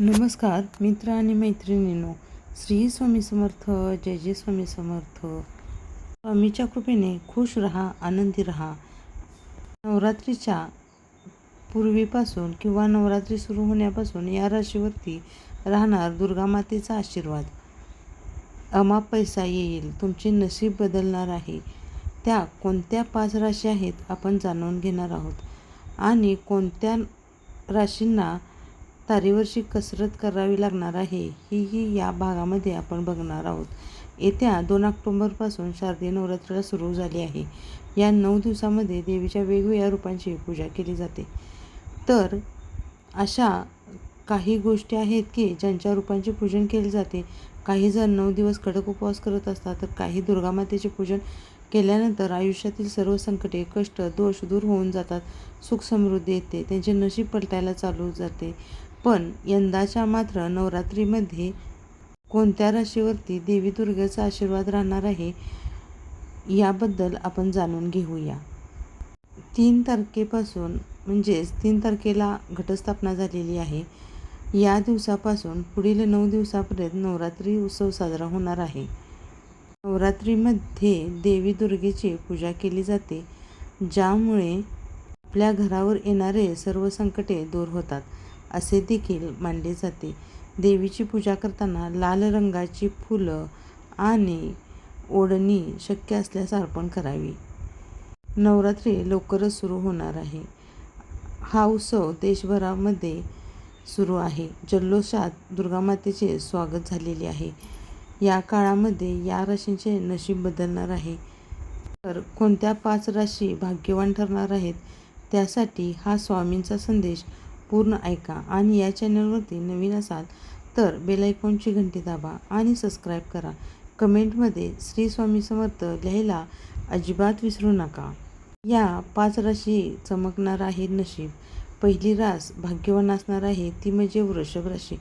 नमस्कार मित्र आणि मैत्रिणींनो. श्री स्वामी समर्थ जय जय स्वामी समर्थ. स्वामीच्या कृपेने खुश रहा आनंदी रहा. नवरात्रीच्या पूर्वीपासून किंवा नवरात्री सुरू होण्यापासून या राशीवरती राहणार दुर्गा मातेचा आशीर्वाद. अमाप पैसा येईल तुमचे नशीब बदलणार आहे. त्या कोणत्या पाच राशी आहेत आपण जाणून घेणार आहोत. आणि कोणत्या राशींना तारेवरची कसरत करावी लागणार आहे हीही या भागामध्ये आपण बघणार आहोत. येत्या दोन ऑक्टोंबरपासून शारदीय नवरात्रीला सुरू झाली आहे. या नऊ दिवसामध्ये देवीच्या वेगवेगळ्या रूपांची पूजा केली जाते. तर अशा काही गोष्टी आहेत की ज्यांच्या रूपांचे पूजन केले जाते. काही जण नऊ दिवस कडक उपवास करत असतात तर काही दुर्गामातेचे पूजन केल्यानंतर आयुष्यातील सर्व संकटे कष्ट दोष दूर होऊन जातात. सुख समृद्धी येते त्यांचे नशीब पलटायला चालू जाते. पण यंदाच्या मात्र नवरात्रीमध्ये कोणत्या राशीवरती देवी दुर्गेचा आशीर्वाद राहणार आहे याबद्दल आपण जाणून घेऊया. तीन तारखेपासून म्हणजेच तीन तारखेला घटस्थापना झालेली आहे. या दिवसापासून पुढील नऊ दिवसापर्यंत नवरात्री उत्सव साजरा होणार आहे. नवरात्रीमध्ये देवी दुर्गेची पूजा केली जाते ज्यामुळे आपल्या घरावर येणारे सर्व संकटे दूर होतात. असे देखील मानले जाते. देवीची पूजा करताना लाल रंगाची फुलं आणि ओढणी शक्य असल्यास अर्पण करावी. नवरात्री लवकरच सुरू होणार आहे. हा उत्सव देशभरामध्ये सुरू आहे. जल्लोषात दुर्गामातेचे स्वागत झालेले आहे. या काळामध्ये या राशींचे नशीब बदलणार आहे. तर कोणत्या पाच राशी भाग्यवान ठरणार आहेत त्यासाठी हा स्वामींचा संदेश पूर्ण ऐका आणि या चॅनलवरती नवीन असाल तर बेलायकॉनची घंटी दाबा आणि सबस्क्राईब करा. कमेंटमध्ये श्री स्वामी समर्थ लिहायला अजिबात विसरू नका. या पाच राशी चमकणार आहे नशीब. पहिली रास भाग्यवान असणार आहे ती म्हणजे वृषभ राशी.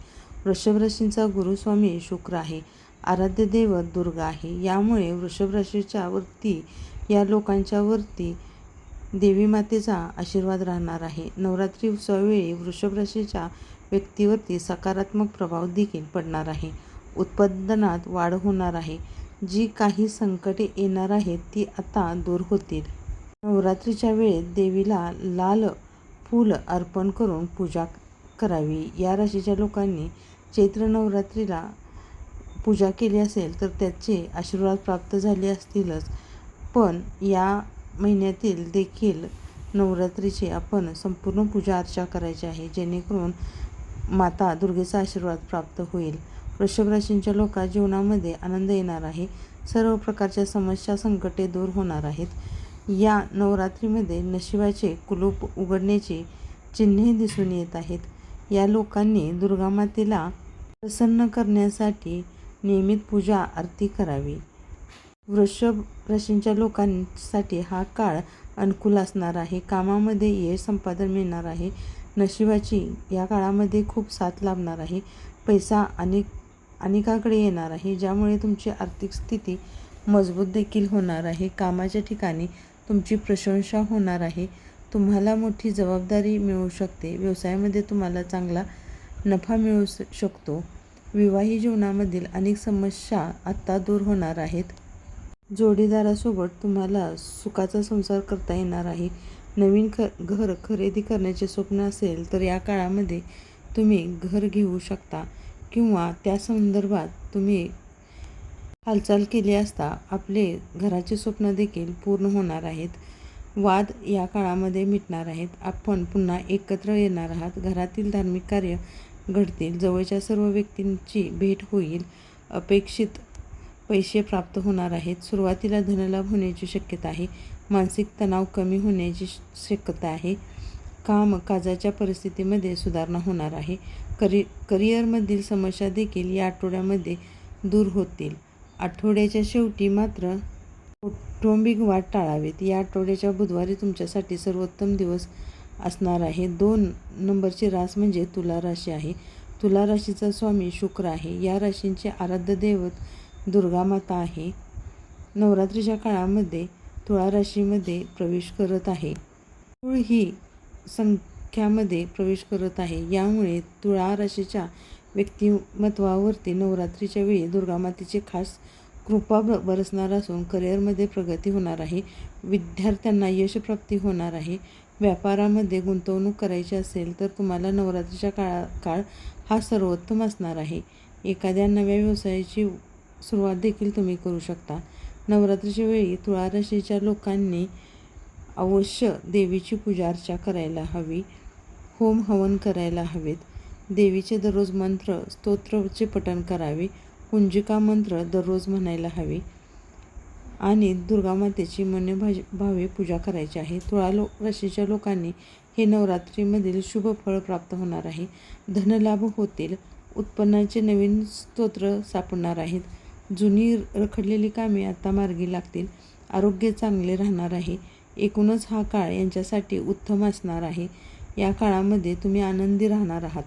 वृषभ राशींचा गुरुस्वामी शुक्र आहे. आराध्य दैवत दुर्गा आहे. यामुळे वृषभ राशीच्या वरती या लोकांच्या वरती देवी मातेचा आशीर्वाद राहणार आहे. नवरात्री उत्सवावेळी वृषभ राशीच्या व्यक्तीवरती सकारात्मक प्रभाव देखील पडणार आहे. उत्पादनात वाढ होणार आहे. जी काही संकटे येणार आहेत ती आता दूर होतील. नवरात्रीच्या वेळेत देवीला लाल फूल अर्पण करून पूजा करावी. या राशीच्या लोकांनी चैत्र नवरात्रीला पूजा केली असेल तर त्याचे आशीर्वाद प्राप्त झाले असतीलच. पण या महिन्यातील देखील नवरात्रीची आपण संपूर्ण पूजा अर्चा करायची आहे जेणेकरून माता दुर्गेचा आशीर्वाद प्राप्त होईल. वृषभ राशींच्या लोका जीवनामध्ये आनंद येणार आहे. सर्व प्रकारच्या समस्या संकटे दूर होणार आहेत. या नवरात्रीमध्ये नशिबाचे कुलूप उघडण्याची चिन्हे दिसून येत आहेत. या लोकांनी दुर्गामातेला प्रसन्न करण्यासाठी नियमित पूजा आरती करावी. वृषभ राशींच्या लोकांसाठी हा काळ अनुकूल असणार आहे. कामामध्ये यश संपादन मिळणार आहे. नशिबाची या काळामध्ये खूप साथ लाभणार आहे. पैसा अनेक अनेकाकडे येणार आहे ज्यामुळे तुमची आर्थिक स्थिती मजबूत देखील होणार आहे. कामाच्या ठिकाणी तुमची प्रशंसा होणार आहे. तुम्हाला मोठी जबाबदारी मिळू शकते. व्यवसायामध्ये तुम्हाला चांगला नफा मिळू शकतो. विवाही जीवनामधील अनेक समस्या आत्ता दूर होणार आहेत. जोडीदारासोबत तुम्हाला सुखाचा संसार करता येणार आहे. नवीन ख घर खरेदी करण्याचे स्वप्न असेल तर या काळामध्ये तुम्ही घर घेऊ शकता किंवा त्या संदर्भात तुम्ही हालचाल केली असता आपले घराचे स्वप्न देखील पूर्ण होणार आहेत. वाद या काळामध्ये मिटणार आहेत. आपण पुन्हा एकत्र येणार आहात. घरातील धार्मिक कार्य घडतील. जवळच्या सर्व व्यक्तींची भेट होईल. अपेक्षित पैसे प्राप्त होणार आहेत. सुरुवातीला धनलाभ होण्याची शक्यता आहे. मानसिक तणाव कमी होण्याची शक्यता आहे. काम काजाच्या परिस्थितीमध्ये सुधारणा होणार आहे. करि करिअरमधील समस्या देखील या आठवड्यामध्ये दूर होतील. आठवड्याच्या शेवटी मात्र कौटुंबिक वाद टाळावेत. या आठवड्याच्या बुधवारी तुमच्यासाठी सर्वोत्तम दिवस असणार आहे. दोन नंबरची रास म्हणजे तुला राशी आहे. तुला राशीचा स्वामी शुक्र आहे. या राशींचे आराध्य दैवत दुर्गामाता आहे. नवरात्रीच्या काळामध्ये तुळा राशीमध्ये प्रवेश करत आहे. तुळ ही संख्यामध्ये प्रवेश करत आहे. यामुळे तुळा राशीच्या व्यक्तिमत्वावरती नवरात्रीच्या वेळी दुर्गामातेची खास कृपा ब बरसणार असून करिअरमध्ये प्रगती होणार आहे. विद्यार्थ्यांना यशप्राप्ती होणार आहे. व्यापारामध्ये गुंतवणूक करायची असेल तर तुम्हाला नवरात्रीच्या काळा काळ हा सर्वोत्तम असणार आहे. एखाद्या नव्या व्यवसायाची सुरुवात देखील तुम्ही करू शकता. नवरात्रीच्या वेळी तुळा राशीच्या लोकांनी अवश्य देवीची पूजा अर्चा करायला हवी. होम हवन करायला हवेत. देवीचे दररोज मंत्र स्तोत्रचे पठण करावे. कुंजिका मंत्र दररोज म्हणायला हवे. आणि दुर्गामातेची मन्यभाज भावे पूजा करायची आहे. तुळा लो राशीच्या लोकांनी हे नवरात्रीमधील शुभ फळ प्राप्त होणार आहे. धनलाभ होतील. उत्पन्नाचे नवीन स्तोत्र सापडणार आहेत. जुनी रखडलेली कामे आता मार्गी लागतील. आरोग्य चांगले राहणार आहे. एकूणच हा काळ यांच्यासाठी उत्तम असणार आहे. या काळामध्ये तुम्ही आनंदी राहणार आहात.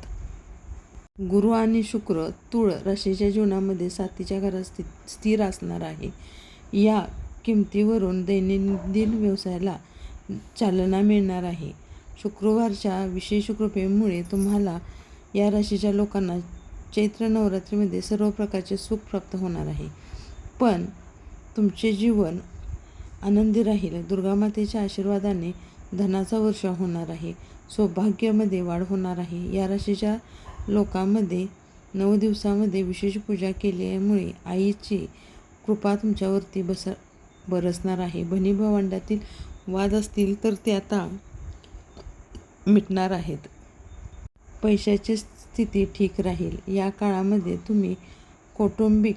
गुरु आणि शुक्र तुळ राशीच्या जीवनामध्ये साथीच्या घरात स्थि स्थिर असणार आहे. या किमतीवरून दैनंदिन व्यवसायाला चालना मिळणार आहे. शुक्रवारच्या विशेष कृपेमुळे तुम्हाला या राशीच्या लोकांना चैत्र नवरात्रीमध्ये सर्व प्रकारचे सुख प्राप्त होणार आहे. पण तुमचे जीवन आनंदी राहील. दुर्गामातेच्या आशीर्वादाने धनाचा वर्षा होणार आहे. सौभाग्यामध्ये वाढ होणार आहे. या राशीच्या लोकांमध्ये नऊ दिवसामध्ये विशेष पूजा केल्यामुळे आईची कृपा तुमच्यावरती बस बरसणार आहे. बहिणी भावंडातील वाद असतील तर ते आता मिटणार आहेत. पैशाचे स्थिती ठीक राहील. या काळामध्ये तुम्ही कौटुंबिक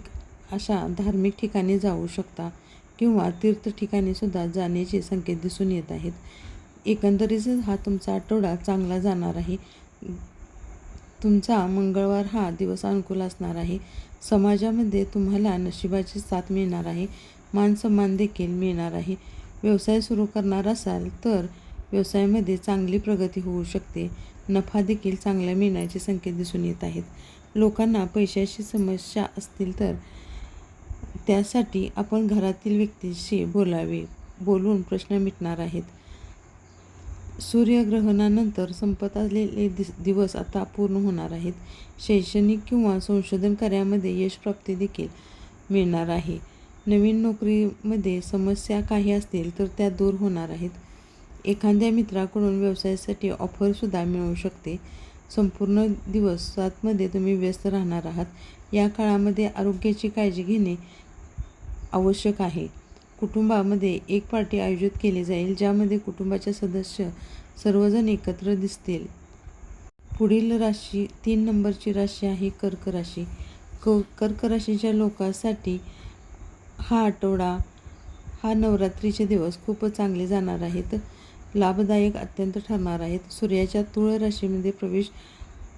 अशा धार्मिक ठिकाणी जाऊ शकता किंवा तीर्थ ठिकाणीसुद्धा जाण्याचे संकेत दिसून येत आहेत. एकंदरीत हा तुमचा आठवडा चांगला जाणार आहे. तुमचा मंगळवार हा दिवस अनुकूल असणार आहे. समाजामध्ये तुम्हाला नशिबाची साथ मिळणार आहे. मानसन्मान देखील मिळणार आहे. व्यवसाय सुरू करणार असाल तर व्यवसायामध्ये चांगली प्रगती होऊ शकते. नफा देखील चांगला मिळण्याचे संकेत दिसून येत आहेत. लोकांना पैशाची समस्या असतील तर त्यासाठी आपण घरातील व्यक्तीशी बोलावे बोलून प्रश्न मिटणार आहेत. सूर्यग्रहणानंतर संपत आलेले दिस दिवस आता पूर्ण होणार आहेत. शैक्षणिक किंवा संशोधन कार्यामध्ये यशप्राप्ती देखील मिळणार आहे. नवीन नोकरीमध्ये समस्या काही असतील तर त्या दूर होणार आहेत. एखाद्या मित्राकडून व्यवसायासाठी ऑफरसुद्धा मिळू शकते. संपूर्ण दिवस सातमध्ये तुम्ही व्यस्त राहणार आहात. या काळामध्ये आरोग्याची काळजी घेणे आवश्यक आहे. कुटुंबामध्ये एक पार्टी आयोजित केली जाईल ज्यामध्ये कुटुंबाचे सदस्य सर्वजण एकत्र दिसतील. पुढील राशी तीन नंबरची राशी आहे कर्क राशी. क कर्क राशीच्या लोकांसाठी हा आठवडा हा नवरात्रीचे दिवस खूप चांगले जाणार आहेत. लाभदायक अत्यंत ठरणार आहेत. सूर्याच्या तुळ राशीमध्ये प्रवेश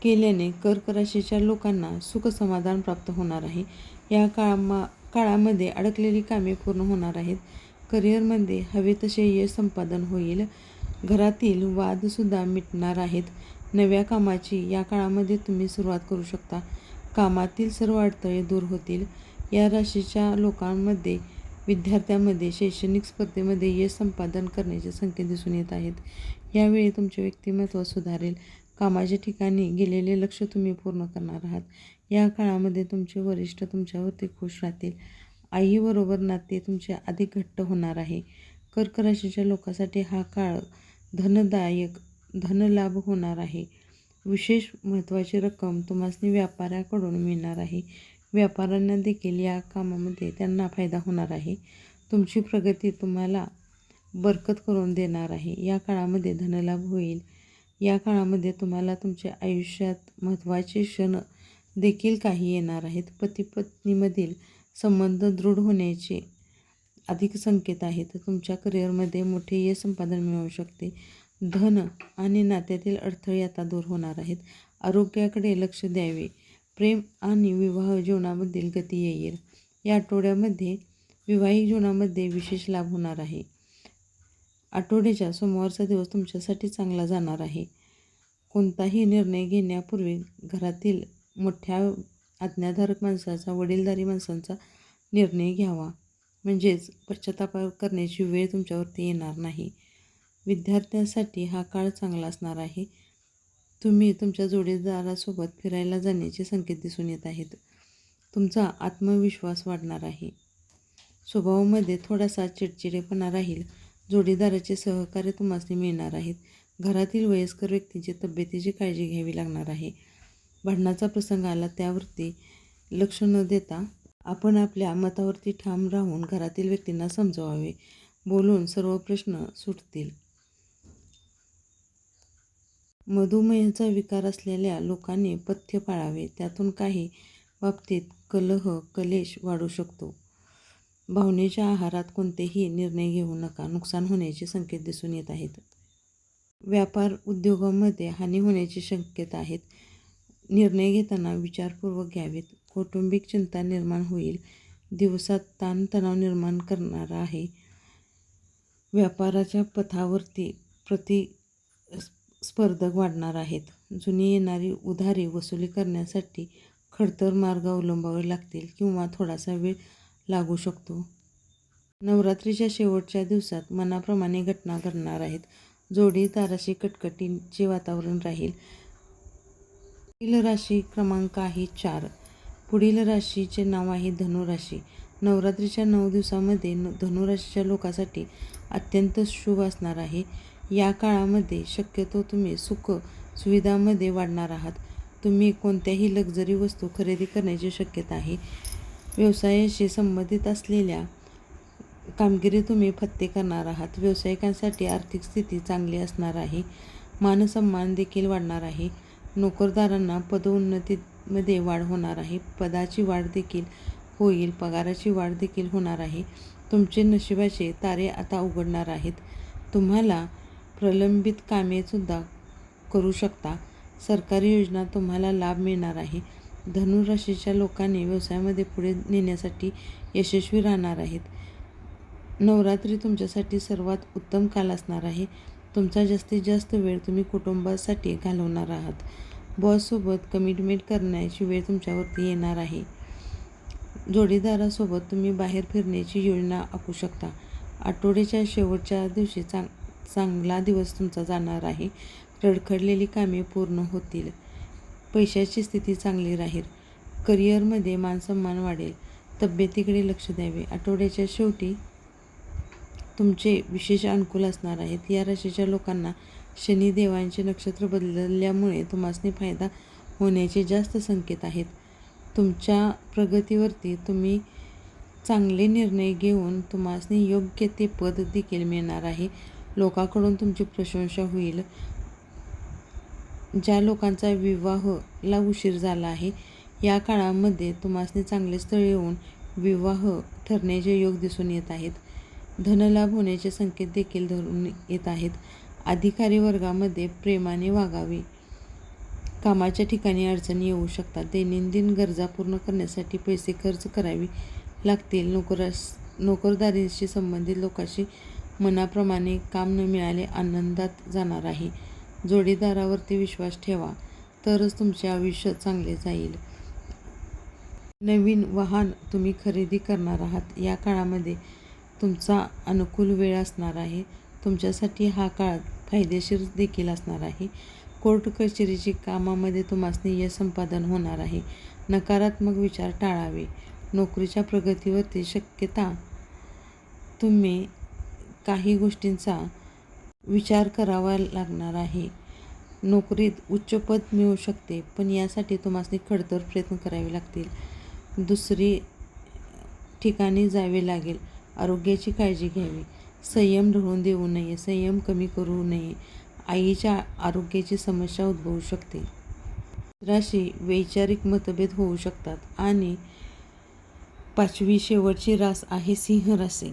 केल्याने कर्क राशीच्या लोकांना सुखसमाधान प्राप्त होणार आहे. या काळामा काळामध्ये अडकलेली कामे पूर्ण होणार आहेत. करिअरमध्ये हवे तसे यश संपादन होईल. घरातील वादसुद्धा मिटणार आहेत. नव्या कामाची या काळामध्ये तुम्ही सुरुवात करू शकता. कामातील सर्व अडथळे दूर होतील. या राशीच्या लोकांमध्ये विद्यार्थ्यांमध्ये शैक्षणिक स्पर्धेमध्ये यश संपादन करण्याचे संकेत दिसून येत आहेत. यावेळी तुमचे व्यक्तिमत्व सुधारेल. कामाच्या ठिकाणी गेलेले लक्ष तुम्ही पूर्ण करणार आहात. या काळामध्ये तुमचे वरिष्ठ तुमच्यावरती खुश राहतील. आईबरोबर नाते तुमचे अधिक घट्ट होणार आहे. कर्क राशीच्या लोकांसाठी हा काळ धनदायक धनलाभ होणार आहे. विशेष महत्त्वाची रक्कम तुम्हाला व्यापाऱ्याकडून मिळणार आहे. व्यापाऱ्यांना देखील या कामामध्ये त्यांना फायदा होणार आहे. तुमची प्रगती तुम्हाला बरकत करून देणार आहे. या काळामध्ये धनलाभ होईल. या काळामध्ये तुम्हाला तुमच्या आयुष्यात महत्त्वाचे क्षण देखील काही येणार आहेत. पती पत्नीमधील संबंध दृढ होण्याचे अधिक संकेत आहेत. तुमच्या करिअरमध्ये मोठे यश संपादन मिळू शकते. धन आणि नात्यातील अडथळे आता दूर होणार आहेत. आरोग्याकडे लक्ष द्यावे. प्रेम आणि विवाह जीवनामधील गती येईल. या आठवड्यामध्ये विवाहिक जीवनामध्ये विशेष लाभ होणार आहे. आठवड्याच्या सोमवारचा दिवस तुमच्यासाठी चांगला जाणार आहे. कोणताही निर्णय घेण्यापूर्वी घरातील मोठ्या आज्ञाधारक माणसाचा वडीलधारी माणसांचा निर्णय घ्यावा. म्हणजेच पश्चाताप करण्याची वेळ तुमच्यावरती येणार नाही. विद्यार्थ्यांसाठी हा काळ चांगला असणार आहे. तुम्ही तुमच्या जोडीदारासोबत फिरायला जाण्याचे संकेत दिसून येत आहेत. तुमचा आत्मविश्वास वाढणार आहे. स्वभावामध्ये थोडासा चिडचिडेपणा राहील. जोडीदाराचे सहकार्य तुम्हाला मिळणार आहेत. घरातील वयस्कर व्यक्तींची तब्येतीची काळजी घ्यावी लागणार आहे. भांडणाचा प्रसंग आला त्यावरती लक्ष न देता आपण आपल्या मतावरती ठाम राहून घरातील व्यक्तींना समजवावे. बोलून सर्व प्रश्न सुटतील. मधुमेहाचा विकार असलेल्या लोकांनी पथ्य पाळावे. त्यातून काही बाबतीत कलह कलेश वाढू शकतो. भावनेच्या आहारात कोणतेही निर्णय घेऊ नका. नुकसान होण्याचे संकेत दिसून येत आहेत. व्यापार उद्योगामध्ये हानी होण्याची शक्यता आहेत. निर्णय घेताना विचारपूर्वक घ्यावेत. कौटुंबिक चिंता निर्माण होईल. दिवसात ताणतणाव निर्माण करणारा आहे. व्यापाराच्या पथावरती प्रति स्पर्धक वाढणार आहेत. जुनी येणारी उधारी वसुली करण्यासाठी खडतर मार्ग अवलंबावे लागतील किंवा थोडासा वेळ लागू शकतो. नवरात्रीच्या शेवटच्या दिवसात मनाप्रमाणे घटना घडणार आहेत. जोडीदाराशी कटकटींचे वातावरण राहील. पुढील राशी क्रमांक आहे चार. पुढील राशीचे नाव आहे धनुराशी. नवरात्रीच्या नऊ दिवसामध्ये न धनुराशीच्या लोकांसाठी अत्यंत शुभ असणार आहे. या काळामध्ये शक्यतो तुम्ही सुख सुविधामध्ये वाढणार आहात. तुम्ही कोणत्याही लक्झरी वस्तू खरेदी करण्याची शक्यता आहे. व्यवसायाशी संबंधित असलेल्या कामगिरी तुम्ही फत्ते करणार आहात. व्यावसायिकांसाठी आर्थिक स्थिती चांगली असणार आहे. मानसन्मान देखील वाढणार आहे. नोकरदारांना पदोन्नतीमध्ये वाढ होणार आहे. पदाची वाढ देखील होईल. पगाराची वाढ देखील होणार आहे. तुमचे नशिबाचे तारे आता उघडणार आहेत. तुम्हाला प्रलंबित कामेसुद्धा करू शकता. सरकारी योजना तुम्हाला लाभ मिळणार आहे. धनुराशीच्या लोकांनी व्यवसायामध्ये पुढे नेण्यासाठी यशस्वी राहणार आहेत. नवरात्री तुमच्यासाठी सर्वात उत्तम काल असणार आहे. तुमचा जास्तीत जास्त वेळ तुम्ही कुटुंबासाठी घालवणार आहात. बॉससोबत कमिटमेंट करण्याची वेळ तुमच्यावरती येणार आहे. जोडीदारासोबत तुम्ही बाहेर फिरण्याची योजना आखू शकता. आठवड्याच्या शेवटच्या दिवशी चांग चांगला दिवस तुमचा जाणार आहे. रडखडलेली कामे पूर्ण होतील. पैशाची स्थिती चांगली राहील. करिअरमध्ये मानसन्मान वाढेल. तब्येतीकडे लक्ष द्यावे. आठवड्याच्या शेवटी तुमचे विशेष अनुकूल असणार आहेत. या राशीच्या लोकांना शनिदेवांचे नक्षत्र बदलल्यामुळे तुम्हासनी फायदा होण्याचे जास्त संकेत आहेत. तुमच्या प्रगतीवरती तुम्ही चांगले निर्णय घेऊन तुम्हासनी योग्य ते पद देखील मिळणार आहे. लोकांकडून तुमची प्रशंसा होईल. ज्या लोकांचा विवाहला उशीर झाला आहे या काळामध्ये तुम्हाला चांगले स्थळ येऊन विवाह ठरण्याचे योग दिसून येत आहेत. धनलाभ होण्याचे संकेत देखील धरून येत आहेत. अधिकारी वर्गामध्ये प्रेमाने वागावे. कामाच्या ठिकाणी अडचणी येऊ शकतात. दैनंदिन गरजा पूर्ण करण्यासाठी पैसे खर्च करावे लागतील. नोकरास नोकरदारीशी संबंधित लोकांशी मनाप्रमाणे काम न मिळाले आनंदात जाणार आहे. जोडीदारावरती विश्वास ठेवा तरच तुमचे आयुष्य चांगले जाईल. नवीन वाहन तुम्ही खरेदी करणार आहात. या काळामध्ये तुमचा अनुकूल वेळ असणार आहे. तुमच्यासाठी हा काळ फायदेशीर देखील असणार आहे. कोर्ट कचेरीची कामामध्ये तुम्हाला यश संपादन होणार आहे. नकारात्मक विचार टाळावे. नोकरीच्या प्रगतीवरती शक्यता तुम्ही काही गोष्टींचा विचार करावा लागणार आहे. नोकरीत उच्च पद मिळू शकते पण यासाठी तुम्हाला खडतर प्रयत्न करावे लागतील. दुसरी ठिकाणी जावे लागेल. आरोग्याची काळजी घ्यावी. संयम ढळून देऊ नये. संयम कमी करू नये. आईच्या आरोग्याची समस्या उद्भवू शकते. राशी वैचारिक मतभेद होऊ शकतात आणि पाचवी शेवटची रास आहे सिंह राशी.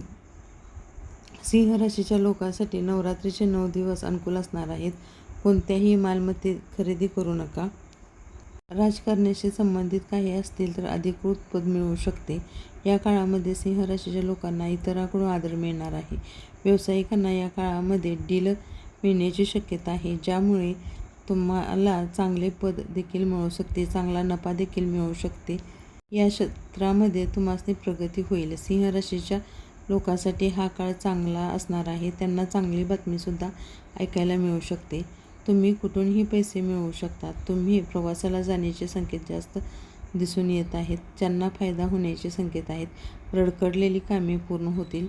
सिंह राशीच्या लोकांसाठी नवरात्रीचे नऊ दिवस अनुकूल असणार आहेत. कोणत्याही मालमत्ते खरेदी करू नका. राजकारण्याशी संबंधित काही असतील तर अधिकृत पद मिळू शकते. या काळामध्ये सिंह राशीच्या लोकांना इतरांकडून आदर मिळणार आहे. व्यावसायिकांना या काळामध्ये डील मिळण्याची शक्यता आहे ज्यामुळे तुम्हाला चांगले पद देखील मिळू शकते चांगला नफा देखील मिळू शकते. या क्षेत्रामध्ये तुम्हाला प्रगती होईल. सिंह राशीच्या लोकांसाठी हा काळ चांगला असणार आहे त्यांना चांगली बातमीसुद्धा ऐकायला मिळू शकते. तुम्ही कुठूनही पैसे मिळवू शकता तुम्ही प्रवासाला जाण्याचे संकेत जास्त दिसून येत आहेत. ज्यांना फायदा होण्याचे संकेत आहेत. रडकडलेली कामे पूर्ण होतील.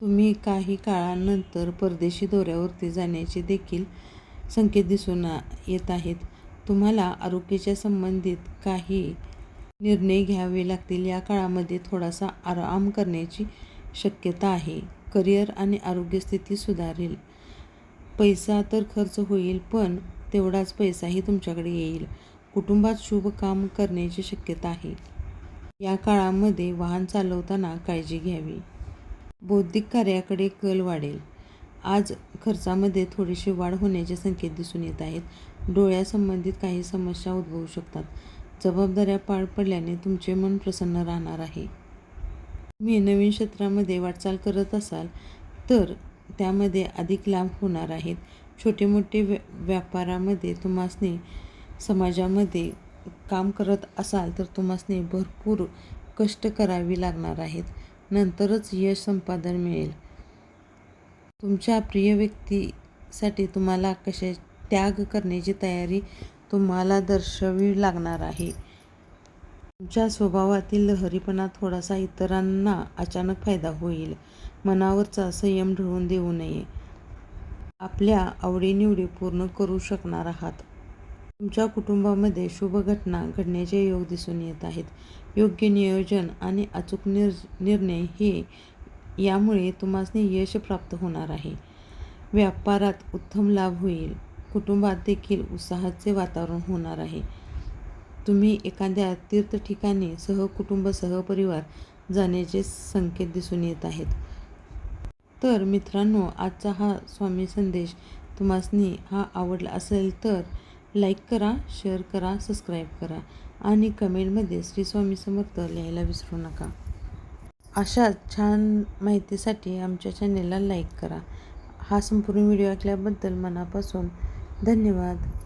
तुम्ही काही काळानंतर परदेशी दौऱ्यावरती जाण्याचे देखील संकेत दिसून येत आहेत. तुम्हाला आरोग्याच्या संबंधित काही निर्णय घ्यावे लागतील या काळामध्ये थोडासा आराम करण्याची शक्यता आहे. करिअर आणि आरोग्यस्थिती सुधारेल. पैसा तर खर्च होईल पण तेवढाच पैसाही तुमच्याकडे येईल. कुटुंबात शुभ काम करण्याची शक्यता आहे. या काळामध्ये वाहन चालवताना काळजी घ्यावी. बौद्धिक कार्याकडे कल वाढेल. आज खर्चामध्ये थोडीशी वाढ होण्याचे संकेत दिसून येत आहेत. डोळ्यासंबंधित काही समस्या उद्भवू शकतात. जबाबदाऱ्या पार पडल्याने तुमचे मन प्रसन्न राहणार आहे. तुम्ही नवीन क्षेत्रामध्ये वाटचाल करत असाल तर त्यामध्ये अधिक लाभ होणार आहेत. छोटे मोठे व्या व्यापारामध्ये तुम्हासनी समाजामध्ये काम करत असाल तर तुम्हासनी भरपूर कष्ट करावी लागणार आहेत. नंतरच यश संपादन मिळेल. तुमच्या प्रिय व्यक्तीसाठी तुम्हाला कशा त्याग करण्याची तयारी तुम्हाला दर्शवी लागणार आहे. तुमच्या स्वभावातील लहरीपणा थोडासा इतरांना अचानक फायदा होईल. मनावरचा संयम ढळून देऊ नये. आपल्या आवडीनिवडी पूर्ण करू शकणार आहात. तुमच्या कुटुंबामध्ये शुभ घटना घडण्याचे योग दिसून येत आहेत. योग्य नियोजन आणि अचूक निर निर्णय हे यामुळे तुम्हासनी यश प्राप्त होणार आहे. व्यापारात उत्तम लाभ होईल. कुटुंबात देखील उत्साहाचे वातावरण होणार आहे. तुम्ही एखाद्या तीर्थ ठिकाणी सहकुटुंब सहपरिवार जाण्याचे संकेत दिसून येत आहेत. तर मित्रांनो आजचा हा स्वामी संदेश तुम्हासनी हा आवडला असेल तर लाईक करा शेअर करा सबस्क्राईब करा आणि कमेंटमध्ये श्री स्वामी समर्थ लिहायला विसरू नका. अशा छान माहितीसाठी आमच्या चॅनेलला लाईक करा. हा संपूर्ण व्हिडिओ ऐकल्याबद्दल मनापासून धन्यवाद.